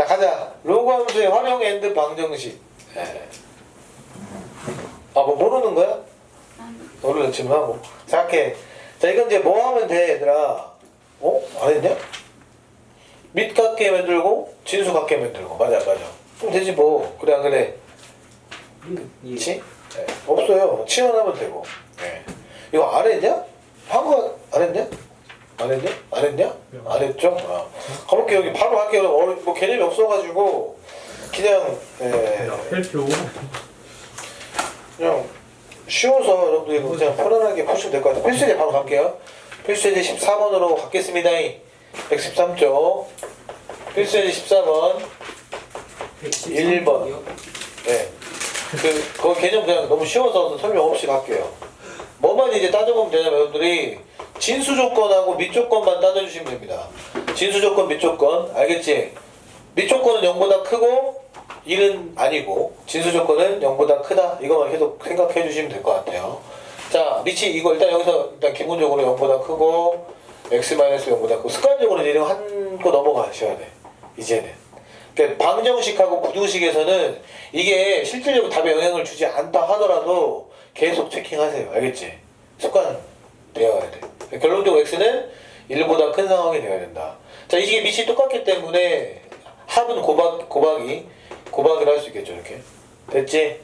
자 가자. 로그 함수의 활용 앤드 방정식. 예. 아뭐 모르는 거야? 모르는 지금 하고. 자 이건 이제 뭐 하면 돼 얘들아? 어? 안 했냐? 밑 같게 만들고 진수 같게 만들고 맞아 맞아. 그럼 되지 뭐. 그래 안 그래? 그치? 네. 없어요. 치환하면 되고. 네. 이거 안 했냐? 한거 안 했냐? 안 했냐? 안 했냐? 안 했죠? 아. 가볼게요. 여기 바로 할게요. 어, 뭐 개념이 없어가지고 그냥 예, 별표 그냥 쉬워서 여러분들 이거 그냥 편안하게 푸시면 될 것 같아요. 필수제 바로 갈게요. 필수제 14번으로 갖겠습니다. 113쪽. 필수제 14번. 1번. 네. 그, 그 개념 그냥 너무 쉬워서 설명 없이 갈게요. 뭐만 이제 따져보면 되냐면 여러분들이 진수 조건하고 밑 조건만 따져주시면 됩니다. 진수 조건, 밑 조건. 알겠지? 밑 조건은 0보다 크고 1은 아니고 진수 조건은 0보다 크다. 이거만 계속 생각해 주시면 될 것 같아요. 자, 밑이 이거 일단 여기서 일단 기본적으로 0보다 크고 x-0보다 크고 습관적으로 이제 한거 넘어가셔야 돼. 이제는. 그러니까 방정식하고 부등식에서는 이게 실질적으로 답에 영향을 주지 않다 하더라도 계속 체킹하세요. 알겠지? 습관 되어야 돼. 결론적으로 x는 1보다 큰 상황이 되어야 된다. 자, 이게 밑이 똑같기 때문에 합은 고박, 고박이 고박을 할 수 있겠죠, 이렇게. 됐지?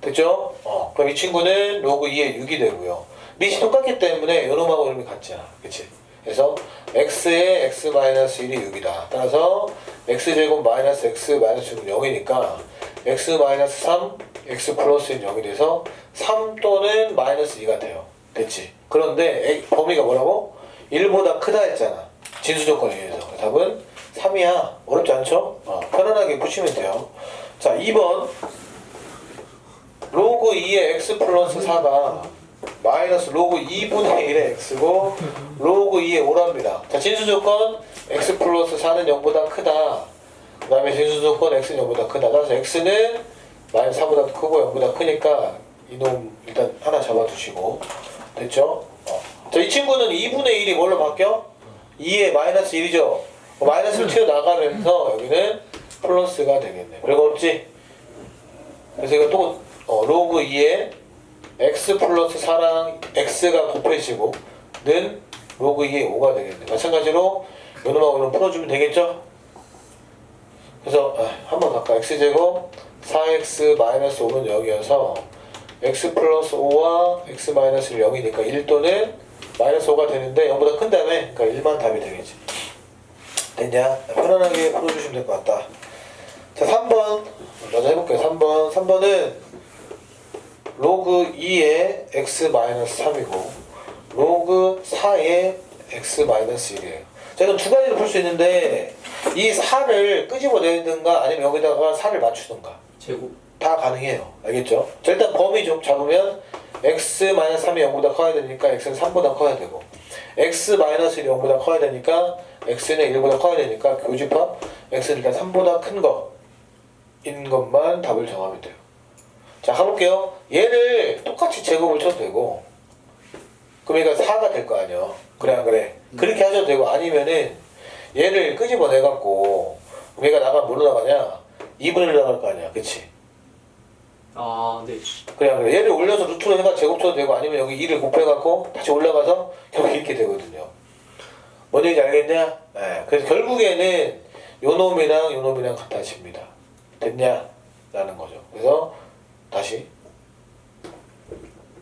됐죠? 어. 그럼 이 친구는 로그 2의 6이 되고요. 밑이 똑같기 때문에 요놈하고 이름이 같잖아. 그치? 그래서 x의 x-1이 6이다. 따라서 x제곱 마이너스 x 마이너스 6은 0이니까 x 마이너스 3, x 플러스는 0이 돼서 3 또는 마이너스 2가 돼요. 됐지? 그런데 에- 범위가 뭐라고? 1보다 크다 했잖아. 진수 조건에 의해서. 답은 3이야. 어렵지 않죠? 어, 편안하게 푸시면 돼요. 자, 2번. 로그 2의 x 플러스 4가 마이너스 로그 2분의 1의 x고 로그 2의 5랍니다. 자, 진수 조건 x 플러스 4는 0보다 크다. 그 다음에 진수 조건 x는 0보다 크다. 따라서 x는 마이너스 4보다 크고 0보다 크니까 이놈 일단 하나 잡아두시고 됐죠? 어. 자, 이 친구는 2분의 1이 뭘로 바뀌어? 2의 마이너스 1이죠? 마이너스를 튀어나가면서 여기는 플러스가 되겠네. 별거 없지? 그래서 이거 또 어, 로그 2에 x 플러스 4랑 x가 곱해지고 는 로그 2의 5가 되겠네. 마찬가지로 요놈하고 요놈 풀어주면 되겠죠? 그래서 아, 한번 갈까? x제곱 4x 마이너스 5는 0이어서 x 플러스 5와 x 마이너스 0이니까 1 또는 마이너스 5가 되는데 0보다 큰 다음에 그러니까 1만 답이 되겠지. 됐냐? 편안하게 풀어주시면 될 것 같다. 자, 3번 먼저 해볼게요. 3번. 3번은 로그 2의 x 마이너스 3이고 로그 4의 x 마이너스 1이에요. 자, 이건 두 가지로 풀 수 있는데 이 4를 끄집어내든가 아니면 여기다가 4를 맞추든가 제곱 다 가능해요. 알겠죠? 자, 일단 범위 좀 잡으면 x 마이너스 3이 0보다 커야 되니까 x는 3보다 커야 되고 x 마이너스 1이 0보다 커야 되니까 x는 1보다 커야 되니까 교집합 x는 일단 3보다 큰 거인 것만 답을 정하면 돼요. 자, 가볼게요. 얘를 똑같이 제곱을 쳐도 되고 그러니까 4가 될 거 아니야. 그래 안 그래? 그렇게 하셔도 되고 아니면은 얘를 끄집어내 갖고 얘가 나가면 뭘로 나가냐? 2분의 1 나갈 거 아니야. 그치? 아 네 그냥 얘를 올려서 루트로 해가 제곱 쳐도 되고 아니면 여기 2를 곱해갖고 다시 올라가서 여기 이렇게 되거든요. 뭔 얘기인지 알겠냐? 네. 그래서 결국에는 요 놈이랑 요 놈이랑 같아집니다. 됐냐? 라는 거죠. 그래서 다시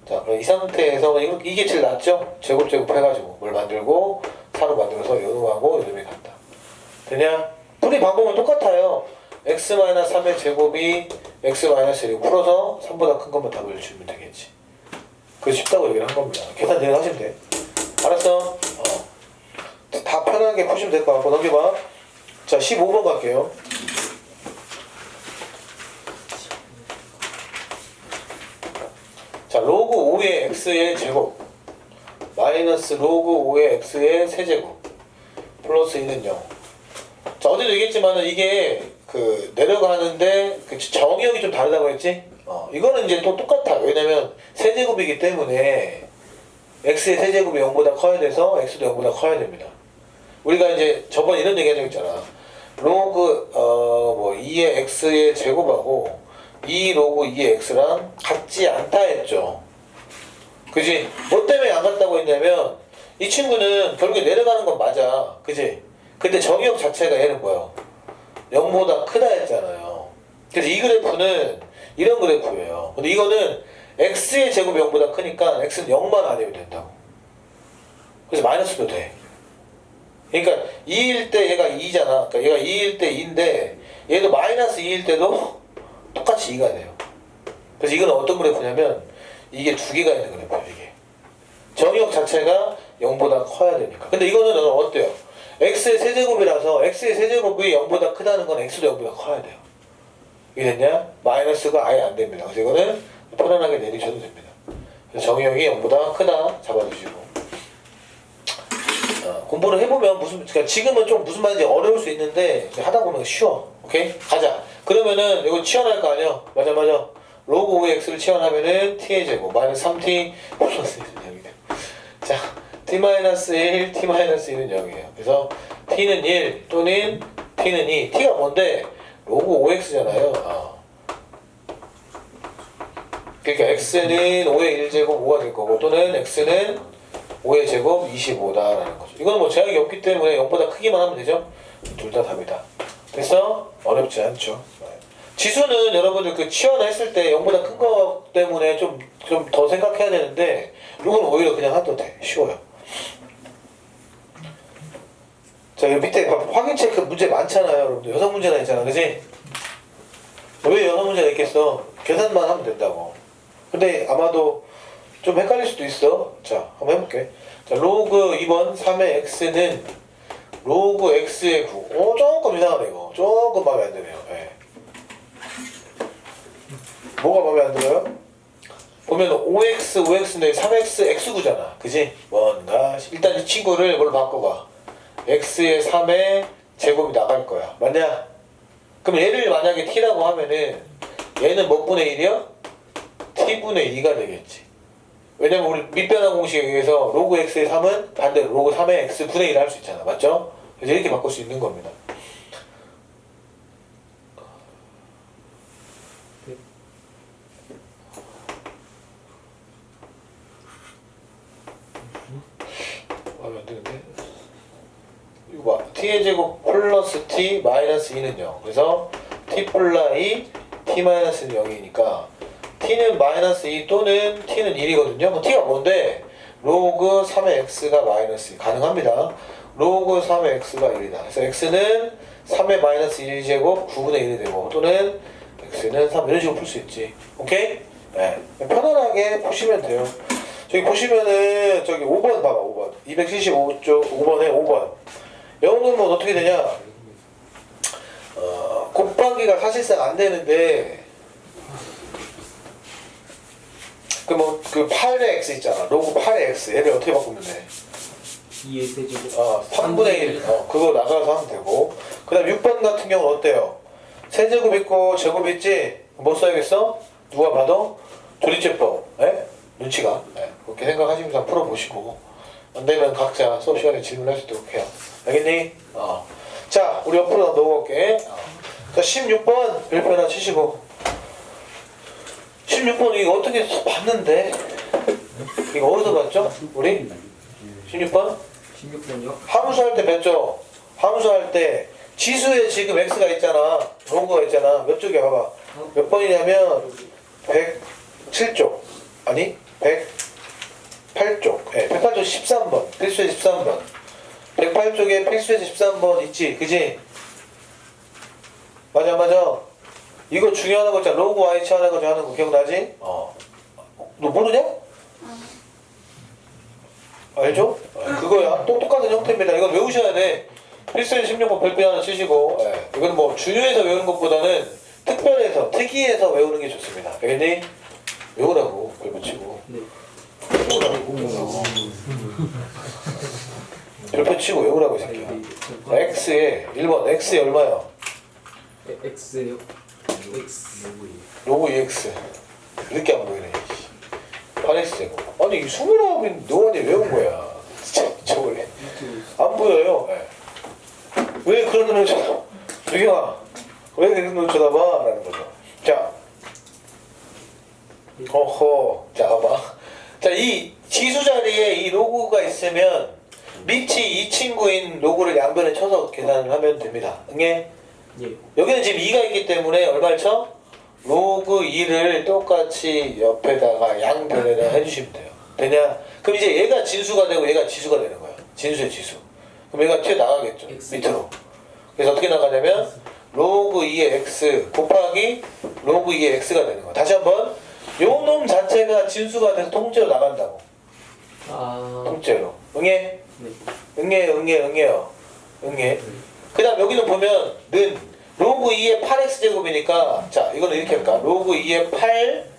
자 그럼 이 상태에서 이게 제일 낫죠? 제곱 제곱 해가지고 뭘 만들고 사로 만들어서 요 놈하고 요 놈이 같다. 되냐? 풀이 방법은 똑같아요. X-3의 제곱이 x-1을 풀어서 3보다 큰 것만 답을 주면 되겠지. 그게 쉽다고 얘기를 한 겁니다. 계산 대응 하시면 돼. 알았어? 어. 다 편하게 푸시면 될 것 같고 넘겨봐. 자, 15번 갈게요. 자, 로그 5의 x의 제곱 마이너스 로그 5의 x의 세제곱 플러스 2는 0. 자 어제도 얘기했지만은 이게 그 내려가는데 그 정의역이 좀 다르다고 했지? 어 이거는 이제 또 똑같아. 왜냐면 세제곱이기 때문에 x의 세제곱이 0보다 커야 돼서 x도 0보다 커야 됩니다. 우리가 이제 저번 이런 얘기 한적 있잖아. 로그 어뭐 2의 x의 제곱하고 2 로그 2의 x랑 같지 않다 했죠. 그지? 뭐 때문에 안 같다고 했냐면 이 친구는 결국에 내려가는 건 맞아. 그지? 근데 정의역 자체가 얘는 뭐야? 0보다 크다 했잖아요. 그래서 이 그래프는 이런 그래프예요. 근데 이거는 x의 제곱이 0보다 크니까 x는 0만 아니면 된다고. 그래서 마이너스도 돼. 그러니까 2일 때 얘가 2잖아. 그러니까 얘가 2일 때 2인데 얘도 마이너스 2일 때도 똑같이 2가 돼요. 그래서 이건 어떤 그래프냐면 이게 두 개가 있는 그래프예요. 이게 정의역 자체가 0보다 커야 되니까. 근데 이거는 어때요? X의 세제곱이라서 x의 세제곱이 0보다 크다는 건 x도 0보다 커야 돼요. 이게 됐냐? 마이너스가 아예 안 됩니다. 그래서 이거는 편안하게 내리셔도 됩니다. 정의역이 0보다 크다 잡아주시고 어, 공부를 해보면 무슨 그러니까 지금은 좀 무슨 말인지 어려울 수 있는데 하다 보면 쉬워. 오케이? 가자. 그러면은 이거 치환할 거 아니야? 맞아 맞아. 로그 5x를 치환하면은 t의 제곱 마이너스 3t 플러스 1은 0이 돼. 자, t 마이너스 1, t 마이너스 1은 0이에요. 그래서 t는 1 또는 t는 2. t가 뭔데? 로그 5x잖아요. 어. 그러니까 x는 5의 1제곱 5가 될 거고 또는 x는 5의 제곱 25다라는 거죠. 이거는 뭐 제약이 없기 때문에 0보다 크기만 하면 되죠. 둘 다 답이다. 됐어? 어렵지 않죠. 지수는 여러분들 그 치환했을 때 0보다 큰 거 때문에 좀 좀 더 생각해야 되는데 이건 오히려 그냥 해도 돼. 쉬워요. 자, 여기 밑에 봐- 확인 체크 문제 많잖아요, 여러분들. 여섯 문제나 있잖아, 그지? 왜 여섯 문제나 있겠어? 계산만 하면 된다고. 근데 아마도 좀 헷갈릴 수도 있어. 자, 한번 해볼게. 자, 로그 2번 3의 x는 로그 x의 9. 어, 조금 이상하네, 이거. 조금 마음에 안 드네요. 예. 뭐가 마음에 안 들어요? 보면 5x, 5x인데 3x, x9잖아. 그지? 뭔가. 일단 이 친구를 뭘로 바꿔봐. X의 3의 제곱이 나갈 거야. 맞냐? 그럼 얘를 만약에 t라고 하면은 얘는 몇 분의 1이야? t분의 2가 되겠지. 왜냐면 우리 밑변환 공식에 의해서 로그 x의 3은 반대로 로그 3의 x 분의 1을 할 수 있잖아. 맞죠? 그래서 이렇게 바꿀 수 있는 겁니다. 마음에 안 드는데? 이거 봐. T의 제곱 플러스 t 마이너스 2는 0. 그래서 t 플라 2, t 마이너스는 0이니까 t는 마이너스 2 또는 t는 1이거든요. 그럼 t가 뭔데? 로그 3의 x가 마이너스 2 가능합니다. 로그 3의 x가 1이다. 그래서 x는 3의 마이너스 1제곱 9분의 1이 되고 또는 x는 3 이런 식으로 풀 수 있지. 오케이? 네. 편안하게 푸시면 돼요. 저기 보시면은 저기 5번 봐봐 5번 275쪽 5번에 5번 영어는 뭐 어떻게 되냐 어, 곱하기가 사실상 안 되는데 그 뭐 그 8의 x 있잖아 로그 8의 x 얘를 어떻게 바꾸면 돼? 2의 세제곱. 어, 3분의 1 어, 그거 나가서 하면 되고 그 다음 6번 같은 경우는 어때요? 세제곱 있고 제곱 있지? 뭐 써야겠어? 누가 봐도 조리제법 예? 눈치가 예. 그렇게 생각하시면서 풀어보시고 안 되면 각자 수업 시간에 질문할 수 있도록 해요 알겠니? 어. 자 우리 옆으로 넘어갈게 어. 자 16번 별표 하나 치시고 16번 이거 어떻게 봤는데 이거 어디서 봤죠? 우리? 16번? 16번이요? 함수 할 때몇 죠? 함수 할 때 지수에 지금 x가 있잖아. 로그가 있잖아. 몇 쪽이야 봐봐. 몇 번이냐면 107쪽. 아니 108쪽. 예, 108쪽 13번. 필수의 13번. 108쪽에 필수의 13번 있지. 그지? 맞아 맞아. 이거 중요한 거 있잖아. 로그 y 거 하는 거 기억나지? 어. 너 모르냐? 알죠? 그거야. 또 똑같은 형태입니다. 이건 외우셔야 돼. 필수의 16번 별표 하나 치시고, 예. 이건 뭐 중요해서 외우는 것보다는 특별해서, 특이해서 외우는 게 좋습니다. 알겠니? 외우라고, 별표 치고. 네. 외우라고. 별표 치고 외우라고, 이 새끼야. 자, X에, 1번, X에 얼마야? X요. X. 로고 EX. 이렇게 안 보이네. 8X 제곱. 아니, 29인 너한테 외운 거야. 진짜, 저걸. 안 보여요. 예. 왜 그러면 저 유경아 왜 그렇게 눈 쳐다봐? 라는 거죠 자 어허 자 봐봐 자 이 지수 자리에 이 로그가 있으면 밑이 이 친구인 로그를 양변에 쳐서 계산을 하면 됩니다 응애? 예. 여기는 지금 2가 있기 때문에 얼마를 쳐? 로그 2를 똑같이 옆에다가 양변에다 해주시면 돼요. 되냐? 그럼 이제 얘가 진수가 되고 얘가 지수가 되는 거야. 진수의 지수. 그럼 얘가 튀어나가겠죠. 밑으로. 그래서 어떻게 나가냐면 로그 2의 x 곱하기 로그 2의 x가 되는 거야. 다시 한번 요놈 자체가 진수가 돼서 통째로 나간다고. 아. 통째로. 응애? 네. 응애 응애 응애요. 응애. 그 다음 여기는 보면 는 로그 2의 8x 제곱이니까 자 이거는 이렇게 할까 로그 2의 8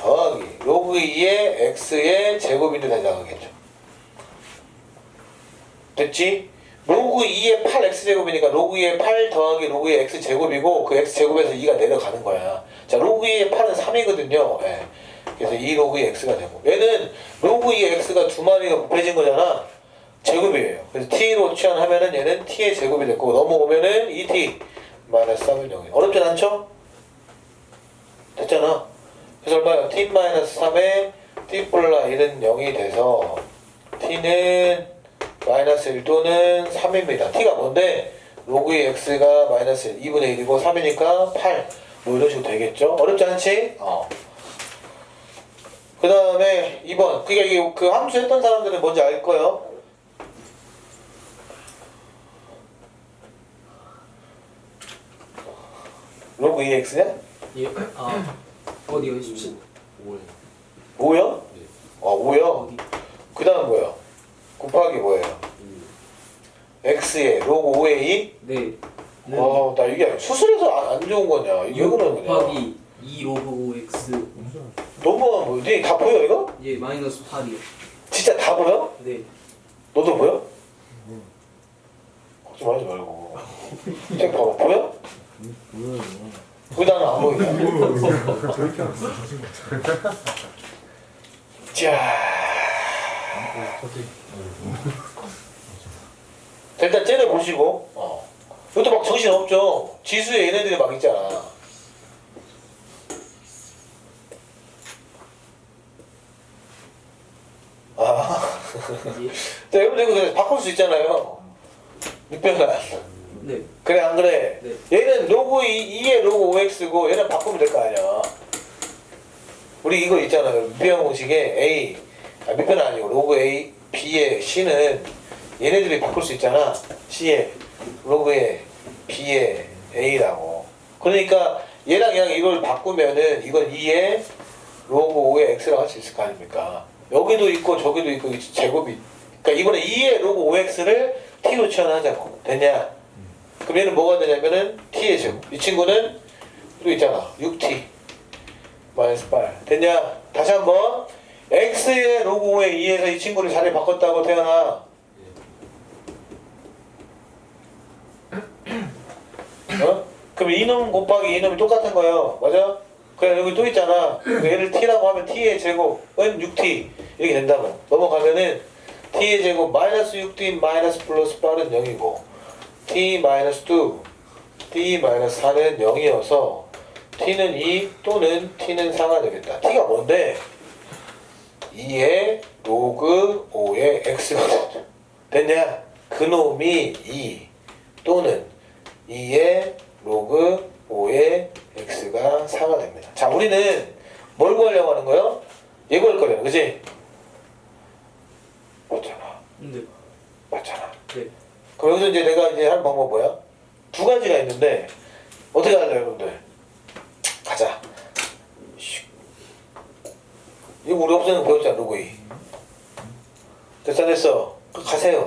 더하기 로그 2의 x의 제곱인데 나가겠죠 됐지? 로그 2의 8x 제곱이니까 로그 2의 8 더하기 로그 2의 x 제곱이고 그 x 제곱에서 2가 내려가는 거야 자 로그 2의 8은 3이거든요 예. 그래서 2 로그 2 x가 되고 얘는 로그 2 x가 두 마리가 곱해진 거잖아 제곱이에요. 그래서 t로 취한하면은 얘는 t의 제곱이 됐고 넘어오면은 2t 마이너스 3은 0이 어렵진 않죠? 됐잖아. 그래서 얼마야? t 마이너스 3에 t 플라 1은 0이 돼서 t는 마이너스 1 또는 3입니다. t가 뭔데? 로그 2 x가 마이너스 1, 2분의 1이고 3이니까 8. 뭐 이런 식으로 되겠죠? 어렵지 않지? 어. 그 다음에 2번. 그게 이게 그 함수 했던 사람들은 뭔지 알 거예요. 로그 2x냐? 예. 아. 어디요? 17. 5요? 네. 아 5요? 어디? 그 다음 뭐요? 곱하기 뭐예요? x에 로그 5의 2? 네. 는 어, 나 이게 수술해서 안, 안 좋은 거냐? 이게 왜 그러는 거냐? 곱하기 2 로그 5x. 너무 뭐, 니다 보여 이거? 예. 마이너스 8이요. 진짜 다 보여? 네. 너도 보여? 걱정하지 말고. 책 봐봐 보여? 왜 나는 안 보이냐? 자, 일단 쟤를 보시고, 어. 이것도 막 정신 없죠. 지수에 얘네들이 막 있잖아. 아, 예. 자, 여러분들 이거 그냥 바꿀 수 있잖아요. 밑변환. 네. 그래 안 그래? 네. 얘는 로그 2, 의 로그 5x고 얘는 바꾸면 될 거 아니야. 우리 이거 있잖아요. 밑변 공식에 a 아, 밑변 아니고 로그 a b의 c는 얘네들이 바꿀 수 있잖아. c에 로그에 b에 a라고. 그러니까 얘랑 얘랑 이걸 바꾸면은 이건 2에 로그 5의 x라고 할 수 있을 거 아닙니까? 여기도 있고 저기도 있고 이 제곱이. 그러니까 이번에 2의 로그 5x를 t로 치환하자고. 됐냐? 그럼 얘는 뭐가 되냐면은 t의 제곱. 이 친구는 또 있잖아. 6t 마이너스 8. 됐냐? 다시 한번 x의 로그 5의 2에서 이 친구를 자리 바꿨다고 태어나. 어? 그럼 이놈 곱하기 이놈이 똑같은 거예요. 맞아? 그래 여기 또 있잖아. 그 얘를 t라고 하면 t의 제곱은 6t 이렇게 된다고. 넘어가면은 t의 제곱 마이너스 6t 마이너스 플러스 8은 0이고 t 마이너스 2 t 마이너스 4는 0이어서 t는 2 또는 t는 4가 되겠다. t가 뭔데? 2의 로그 5의 x가 되죠. 됐냐? 그놈이 2 또는 2의 로그 5의 x가 4가 됩니다. 자, 우리는 뭘 구하려고 하는 거예요? 얘 구할 거잖아, 그지? 맞잖아, 네. 맞잖아. 네. 그럼 여기서 이제 내가 이제 할 방법 뭐야? 두 가지가 있는데 어떻게 할래요, 여러분들? 가자. 슉. 이거 우리 없어는 배웠잖아, 로그 2. 됐어, 됐어. 그 가세요.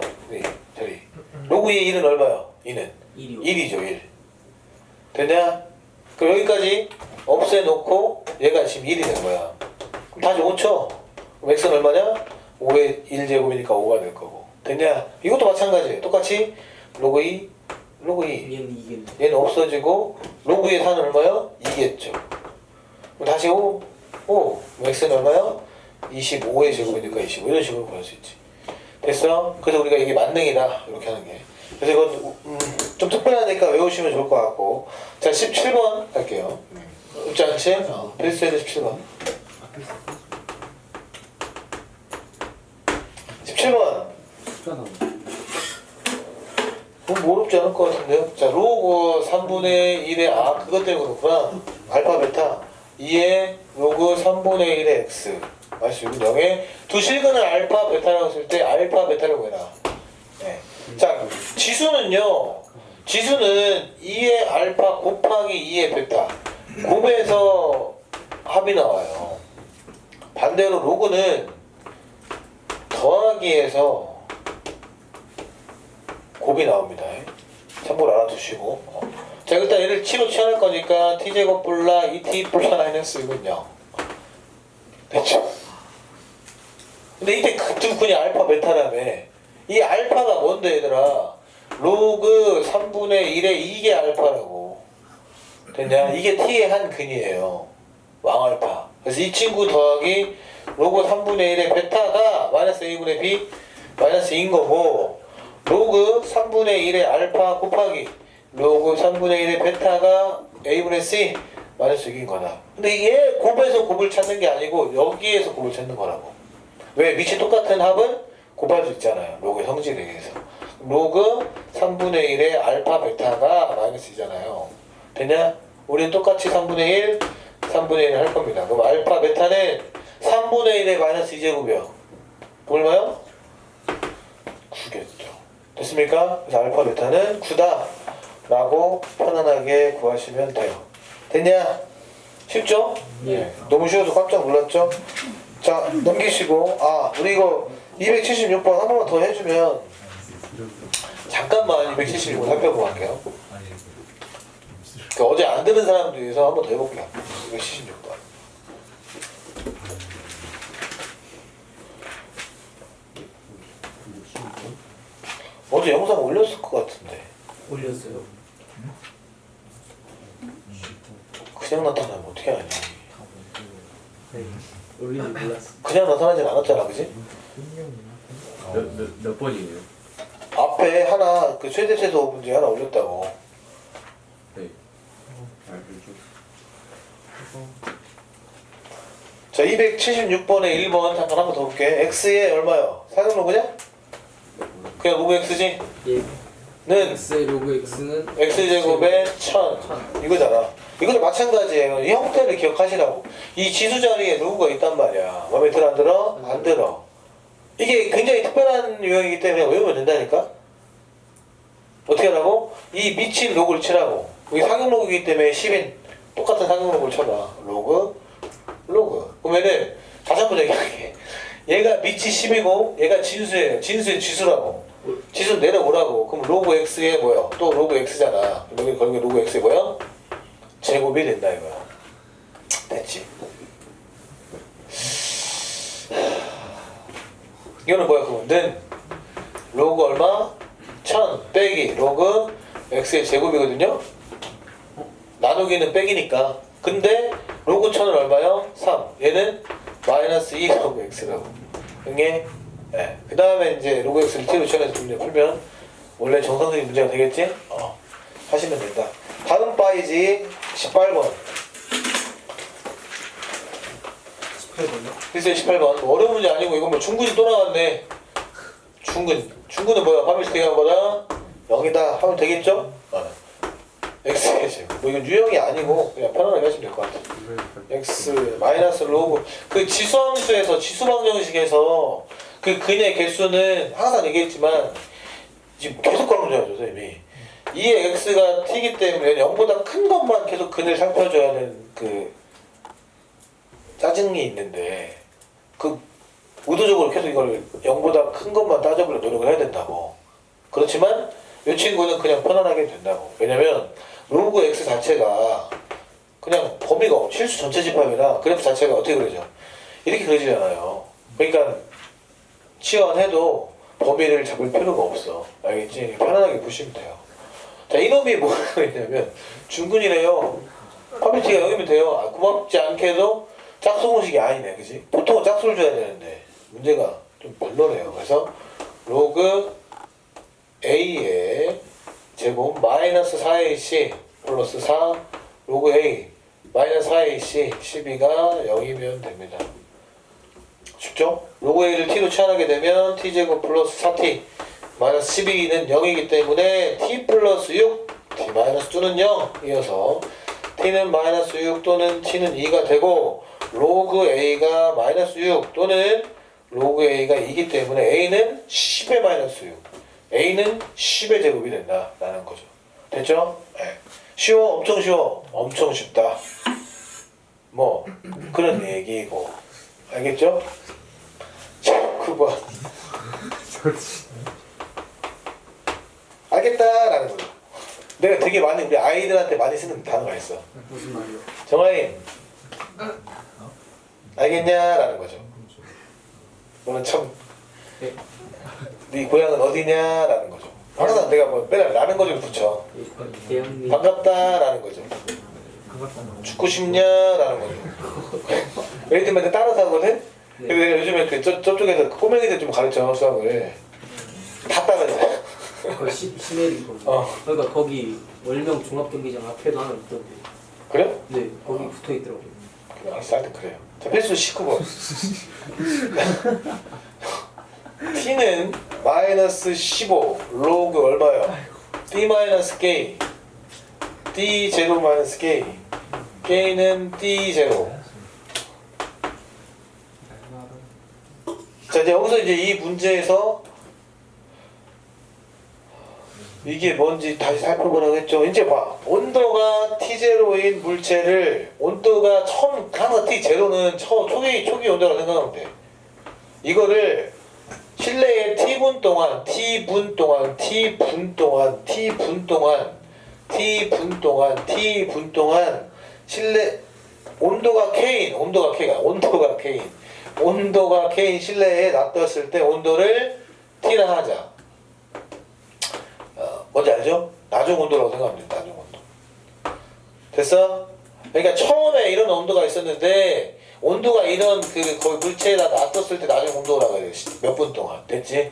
저리. 로그 2의 1은 얼마요? 2는? 1이요. 1이죠 1 됐냐? 그럼 여기까지 없애놓고 얘가 지금 1이 된 거야 그럼 다시 5쳐 그럼 x는 얼마냐? 5의 1제곱이니까 5가 될 거고 됐냐? 이것도 마찬가지예요 똑같이 로그 2 로그 2 얘는. 얘는 없어지고 로그 2의 4는 얼마요? 2겠죠 그럼 다시 5 5 그럼 x는 얼마요? 25의 제곱이니까 25 이런 식으로 구할 수 있지 됐어? 그래서 우리가 이게 만능이다 이렇게 하는 게 그래서 이건 음, 좀 특별하니까 외우시면 좋을 것 같고. 자 17번 갈게요. 없지 않지? 어, 필수에는 17번 17번. 숫자 나오네. 그건 뭐 어렵지 않을 것 같은데요? 자 로그 3분의 1의 아 그것 때문에 그렇구나. 알파 베타 2의 로그 3분의 1의 x. 마이너스 6은 0에 두 실근을 알파 베타라고 했을 때 알파 베타라고 해라. 네. 자 지수는요 지수는 2의 알파 곱하기 2의 베타. 곱해서 합이 나와요. 반대로 로그는 더하기에서 곱이 나옵니다. 참고로 알아두시고. 어. 자 일단 얘를 치로 취할 거니까 t제곱 플라 2t 플라 마이너스 6은 0 됐죠? 근데 이때 그두 그냥 알파 베타라며 이 알파가 뭔데 얘들아? 로그 3분의 1의 이게 알파라고. 됐냐? 이게 t의 한 근이에요. 왕알파. 그래서 이 친구 더하기 로그 3분의 1의 베타가 마이너스 a분의 b 마이너스 2인 거고 로그 3분의 1의 알파 곱하기 로그 3분의 1의 베타가 a분의 c 마이너스 6인 거다. 근데 이게 곱에서 곱을 찾는 게 아니고 여기에서 곱을 찾는 거라고. 왜? 밑이 똑같은 합은 곱할 수 있잖아요. 로그의 성질에 의해서. 로그 3분의 1의 알파 베타가 마이너스 2잖아요. 되냐? 우리는 똑같이 3분의 1, 3분의 1을 할 겁니다. 그럼 알파 베타는 3분의 1의 마이너스 2제곱이요. 얼마요? 9겠죠. 됐습니까? 그래서 알파 베타는 9다. 라고 편안하게 구하시면 돼요. 됐냐? 쉽죠? 예. 너무 쉬워서 깜짝 놀랐죠? 자, 넘기시고, 아, 우리 이거 276번 한 번만 더 해주면, 잠깐만 276번 살펴보고 갈게요. 그 어제 안 들은 사람들 위해서 한 번 더 해볼게요. 276번. 어제 영상 올렸을 것 같은데. 올렸어요. 그냥 나타나면 어떻게? 네. 올린 줄 몰랐어. 그냥 나타나진 않았잖아, 그지? 몇, 몇, 몇 번이에요? 앞에 하나, 그 최대 최소 문제 하나 올렸다고. 네. 자, 276번에 1번 잠깐 한번 더 볼게. x에 얼마요? 사용 로그냐? 그냥 로그 x지? 예. 는 x의 로그 x는 x제곱에 1000 이거잖아. 이것도 마찬가지예요. 이 형태를 기억하시라고. 이 지수 자리에 로그가 있단 말이야. 마음에 들어 안 들어? 안 들어. 이게 굉장히 특별한 유형이기 때문에 외우면 된다니까? 어떻게 하라고? 이 미친 로그를 치라고. 여기 상용 로그이기 때문에 10인 똑같은 상용 로그를 쳐봐. 로그, 로그. 그러면은 다시 한번 얘기할게. 얘가 밑이 10이고 얘가 진수예요. 진수의 지수라고. 지수 내려오라고. 그럼 로그 x에 뭐야? 또 로그 x잖아. 여기 거기 로그 x에 뭐야? 제곱이 된다 이거야. 됐지? 이거는 뭐야 그러면 는 로그 얼마? 1000 빼기 로그 x의 제곱이거든요? 나누기는 빼기니까 근데 로그 1000은 얼마요? 3 얘는 마이너스 2 로그 x라고 응애? 네. 그 다음에 이제 로그 x를 t로 취해서 문제 풀면 원래 정상적인 문제가 되겠지? 어 하시면 된다 다음 바이지 18번. 18번이요? 글쎄 18번. 뭐 어려운 문제 아니고 이건 뭐 중근이 또 나왔네. 중근. 중근은 뭐야? 파밀스틱 한 거다? 0이다. 하면 되겠죠? 어. x의 제곱 뭐 이건 유형이 아니고 그냥 편안하게 하시면 될 것 같아요. X 마이너스 로그. 그 지수함수에서 지수방정식에서 그 근의 개수는 항상 얘기했지만 지금 계속 강조해야죠 선생님이 2의 x가 t이기 때문에 0보다 큰 것만 계속 근을 살펴줘야 하는 그 짜증이 있는데 그 의도적으로 계속 이걸 0보다 큰 것만 따져보려 노력을 해야 된다고. 그렇지만 이 친구는 그냥 편안하게 된다고. 왜냐면 로그 x 자체가 그냥 범위가 없- 실수 전체 집합이나 그래프 자체가 어떻게 그려져 이렇게 그려지잖아요. 그러니까 치환해도 범위를 잡을 필요가 없어. 알겠지? 편안하게 보시면 돼요 자 이놈이 뭐라고 했냐면 중근이래요 퍼밀티가 여기면 돼요 아, 고맙지 않게도 짝수 공식이 아니네 그지? 보통은 짝수를 줘야 되는데 문제가 좀 별로네요 그래서 로그 a의 제곱 마이너스 4ac 플러스 4 로그 a 마이너스 4ac 12가 0이면 됩니다. 쉽죠? 로그 a를 t로 치환하게 되면 t제곱 플러스 4t 마이너스 12는 0이기 때문에 t 플러스 6 t 마이너스 2는 0 이어서 t는 마이너스 6 또는 t는 2가 되고 로그 a가 마이너스 6 또는 로그 a가 2기 때문에 a는 10의 마이너스 6 a는 10의 제곱이 된다라는 거죠. 됐죠? 네. 쉬워 엄청 쉬워 엄청 쉽다. 뭐 그런 얘기고 알겠죠? 자, 9번 알겠다라는 거죠. 내가 되게 많이 우리 아이들한테 많이 쓰는 단어가 있어. 무슨 말이요? 정아인 알겠냐라는 거죠. 너는 참. 네. 네 고향은 어디냐라는 거죠. 항상 내가 뭐 맨날 라는 거좀 붙여. 대형님 반갑다라는 거죠. 죽고 싶냐라는 거죠. 예를 들면 따라서 하거든. 근데 내가 요즘에 그 저, 저쪽에서 그 꼬맹이들 좀 가르쳐 수학을 다 따라서. 그 시, 시내리 거기 어. 그러니까 거기 월명 종합경기장 앞에도 하나 있던데 그래? 네 거기 붙어 있더라고요 그래, 알았어, 하여튼 그래요. 자, 필수 19번. t는 마이너스 15, 로그 얼마요? d 마이너스 k. d 제로 마이너스 k. k는 d 제로. 자, 이제 여기서 이제 이 문제에서 이게 뭔지 다시 살펴보라고 했죠. 이제 봐. 온도가 T0인 물체를 온도가 처음 항상 T0는 초, 초기 초기 온도라고 생각하면 돼. 이거를 실내에 T분 동안 T분 동안 T분 동안 T분 동안 T분 동안 T분 동안 실내 온도가 K인 온도가 K가 온도가 K인 온도가 K인 실내에 놔뒀을 때 온도를 T라 하자. 어, 뭔지 알죠? 나중 온도라고 생각하면 돼요. 나중 온도. 됐어? 그러니까 처음에 이런 온도가 있었는데 온도가 이런 그 거의 물체에다 놔뒀을 때 나중 온도라고 해요. 몇분 동안. 됐지?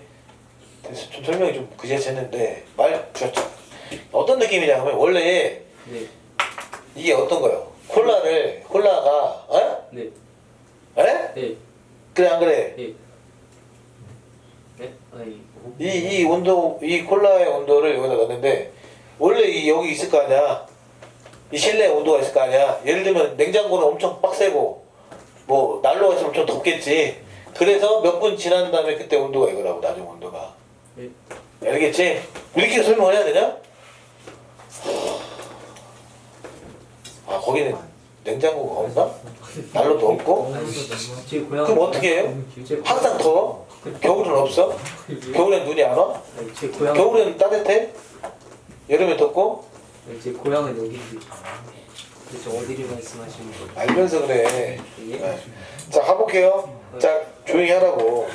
됐어. 좀 설명이 좀 그지했는데 말 주셨죠. 어떤 느낌이냐 하면 원래 네 이게 어떤 거예요? 콜라를 콜라가 어? 네, 에? 네, 그래 안 그래? 네. 네? 아니 이, 이 온도, 이 콜라의 온도를 여기다 넣었는데, 원래 이 여기 있을 거 아니야? 이 실내 온도가 있을 거 아니야? 예를 들면 냉장고는 엄청 빡세고, 뭐, 난로가 있으면 좀 덥겠지. 그래서 몇 분 지난 다음에 그때 온도가 이거라고, 나중 온도가. 네. 알겠지? 이렇게 설명을 해야 되냐? 아, 거기는 냉장고가 없나? 난로도 없고? 그럼 어떻게 해요? 항상 더워? 겨울은 없어? 겨울엔 눈이 안 와? 겨울에는 따뜻해? 여름에 덥고? 네, 제 고향은 여기인데 도대체 어디를 말씀하시는 거예요? 알면서 그래. 예? 네. 자, 가볼게요. 자, 조용히 하라고.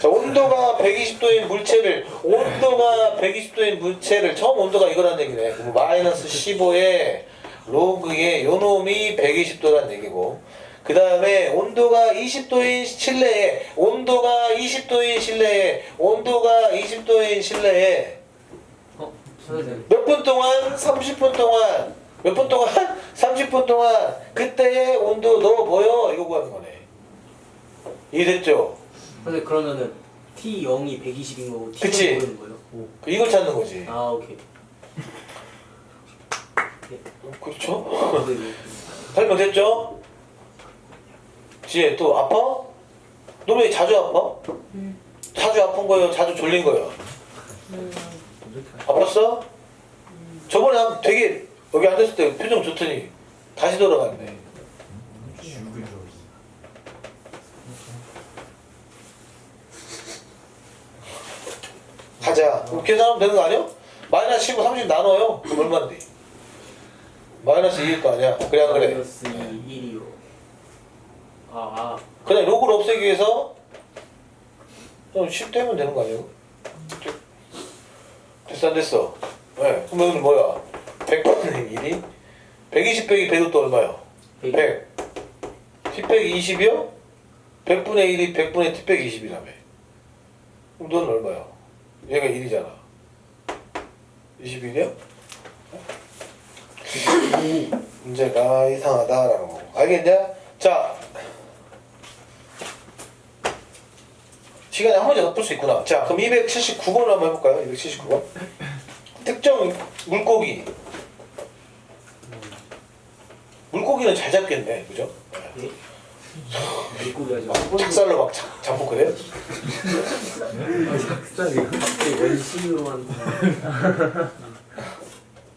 자, 온도가 120도인 물체를, 온도가 120도인 물체를, 처음 온도가 이거란 얘기네. 마이너스 15에 로그의 요 놈이 120도란 얘기고. 그 다음에 온도가 20도인 실내에, 온도가 20도인 실내에, 온도가 20도인 실내에, 어? 몇 분 동안? 30분 동안. 몇 분 동안? 30분 동안. 그때의 온도 너 뭐여? 이거 구하는 거네. 이해됐죠? 선생님 그러면은 T0이 120인 거고 T0이 그치. 모르는 거예요? 이걸 찾는 거지. 아 오케이 그렇죠? 네, 네. 설명 됐죠? 지혜 또 아파? 너 왜 자주 아파? 자주 아픈 거예요? 자주 졸린 거예요? 아팠어? 저번에 한 되게 여기 앉았을 때 표정 좋더니 다시 돌아갔네. 가자. 그럼 계산하면 되는 거 아니야? 마이너스 15, 30 나눠요. 그럼 얼마인데? 마이너스 2일 거 아니야? 그래 안 그래? 마이너스 1이요 아, 아 그냥 로그를 없애기 위해서 좀10 떼면 되는 거 아니에요? 됐어 안 됐어? 네. 그럼 여기는 뭐야? 100분의 1이 120 빼기 100은 또 얼마요? 100. 100 10 빼기 20이요? 100분의 1이 100분의 10 빼기 20이라며 그럼 너는 얼마야? 얘가 1이잖아 21이요? 문제가 이상하다라는 거. 알겠냐? 자. 시간이 한 문제 더 풀 수 있구나. 자, 그럼 279번을 한번 해볼까요? 279번. 특정 물고기. 물고기는 잘 잡겠네, 그죠? 예? 물고기 작살로 막 잡, 잡고 그래요? 원심으로만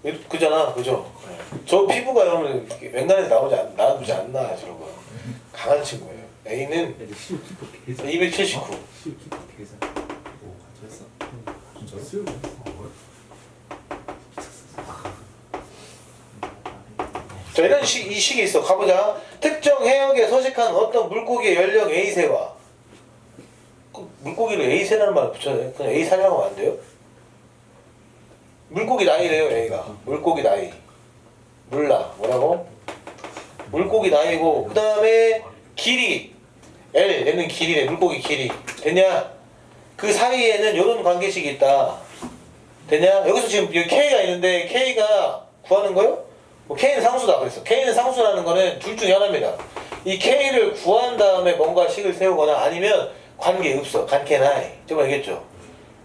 이- 그잖아, 그죠? 저 피부가 여러분 웬간해서 나오지 않, 나오지 않나 저런 거. 강한 친구예요. A는 279. 자 이런 식, 이 식이 있어. 가보자. 특정 해역에 서식한 어떤 물고기의 연령 A세와 그 물고기를 A세라는 말을 붙여야 돼. 그냥 A사라고 하면 안 돼요? 물고기 나이래요 A가. 물고기 나이. 물라. 뭐라고? 물고기 나이고 그 다음에 길이. L 얘는 길이래. 물고기 길이. 됐냐? 그 사이에는 이런 관계식이 있다. 됐냐? 여기서 지금 여기 K가 있는데 K가 구하는 거요? 뭐 K는 상수다 그랬어. K는 상수라는 거는 둘 중에 하나입니다. 이 K를 구한 다음에 뭔가 식을 세우거나 아니면 관계 없어. 관계나이. 저거 알겠죠?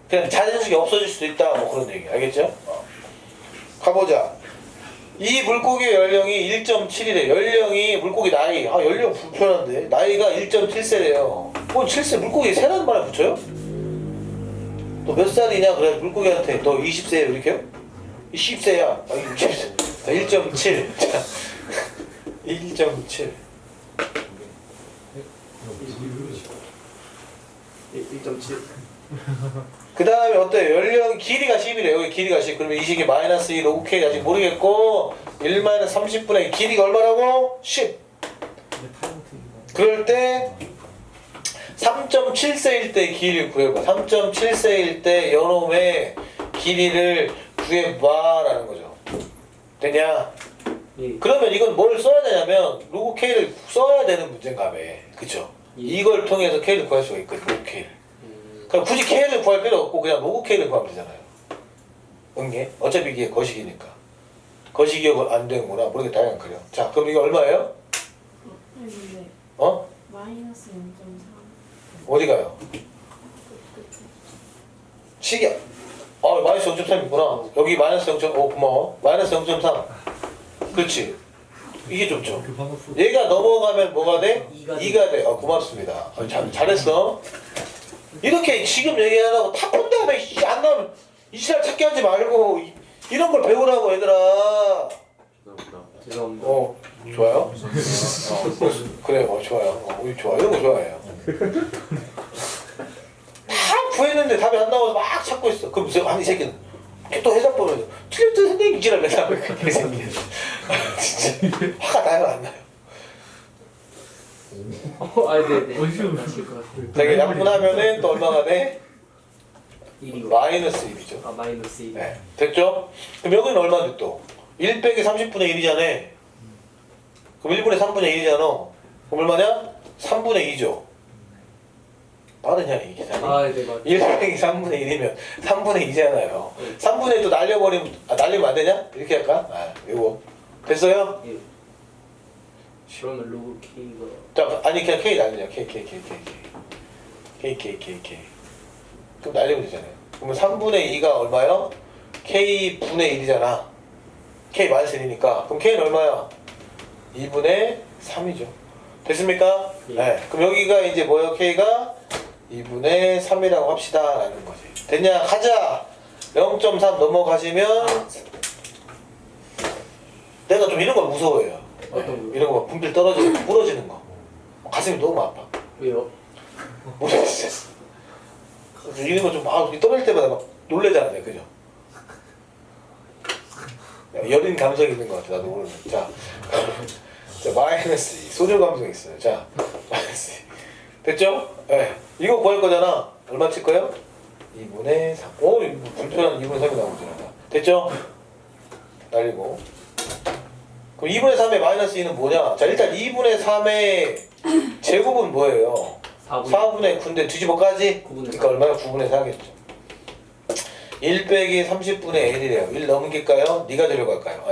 그냥 자연식이 없어질 수도 있다. 뭐 그런 얘기. 알겠죠? 어. 가보자. 이 물고기의 연령이 1.7이래. 연령이 물고기 나이. 아 연령 불편한데. 나이가 1.7세래요. 뭐 7세 물고기 세라는 말을 붙여요? 너 몇 살이냐? 그래 물고기한테 너 20세야 이렇게요? 10세야. 아 60세. 1.7. 자, 1.7. 1.7 그 다음에 어때요? 연령 길이가 10이래. 여기 길이가 10. 그러면 이 식이 마이너스 2 로그 K 아직 모르겠고 1 마이너스 30분의 길이가 얼마라고? 10. 그럴 때 3.7세일 때 길이를 구해봐. 3.7세일 때 여놈의 길이를 구해봐라는 거죠. 되냐? 예. 그러면 이건 뭘 써야 되냐면 로그 K를 써야 되는 문제인가 봐. 그쵸? 예. 이걸 통해서 K를 구할 수가 있거든. 로그 K를. 음, 그럼 굳이 K를 구할 필요 없고 그냥 로그 K를 구하면 되잖아요. 응게? 어차피 이게 거식이니까. 거식이 안 되는구나. 모르겠다. 그냥 그려. 자, 그럼 이게 얼마예요? 어? 마이너스 0.3 어디 가요? 끝 식이 어 마이너스 0.3이구나. 여기 마이너스 0.5 고마워. 마이너스 0.3. 그렇지. 이게 좋죠. 얘가 넘어가면 뭐가 돼? 이가 2가 돼. 어, 고맙습니다. 어, 잘, 잘했어. 이렇게 지금 얘기하라고 탁본 다음에 씨, 안 나오면 이시랄 찾게 하지 말고 이, 이런 걸 배우라고 얘들아. 죄송합니다 어 좋아요? 어, 그래 어 좋아요. 어, 우리 좋아 이런 거 좋아해요. 다 구했는데 답이 안 나와서 막 찾고 있어. 그럼 무슨 아니 이 새끼는 또 해석 보면 틀렸던 선생님 이지랄 내가 왜 그렇게 생기는 진짜 화가 나요 안 나요? 어, 아 네네 어이구. 나실 것 같아요 되게 약분하면은 또 얼마가 돼? 1이요 마이너스 1이죠. 아 마이너스 1 네. 됐죠? 그럼 여기는 얼마인데 또? 1 빼기 30분의 1이잖아. 그럼 1분의 3분의 1이잖아. 그럼 얼마냐? 3분의 2죠. 빠르냐 이 계산이? 아 네 맞 1 빼기 3분의 1이면 3분의 2잖아요. 3분의 1도 날려버리면, 아, 날리면 안 되냐? 이렇게 할까? 아, 이거. 됐어요? 예. 그러면 로그 K가 자, 아니, 그냥 K 날리자. K, K, K, K, K. K, K, K, K. 그럼 날리면 되잖아요. 그러면 3분의 2가 얼마요? K 분의 1이잖아. K 마이너스 1이니까. 그럼 K는 얼마야? 2분의 3이죠. 됐습니까? 예. 네. 그럼 여기가 이제 뭐예요? K가 2분의 3이라고 합시다. 라는 거지. 됐냐? 가자! 0.3 넘어가시면 내가 좀 이런 걸 무서워해요. 어떤 거요? 이런 거 분필 떨어지는 거, 부러지는 거. 가슴이 너무 아파. 왜요? 모르겠어. 이런 거좀 막, 떨어질 때마다 막 놀래잖아요. 그죠? 야, 여린 감성이 있는 것 같아. 나도 모르는. 자, 자 마이너스 2. 소녀 감성이 있어요. 자, 마이너스 2. 됐죠? 예. 네. 이거 구할 거잖아. 얼마 칠 거예요? 2분의 3. 오, 이거 불편한 2분의 3이 나오잖아. 됐죠? 날리고. 그럼 2분의 3의 마이너스 2는 뭐냐? 자, 일단 2분의 3의 제곱은 뭐예요? 4분 4분의 9인데 뒤집어 까지? 9분의 그러니까 얼마나 9분의 4겠죠. 1 빼기 30분의 n이래요. 1 넘길까요? 네가 데려갈까요?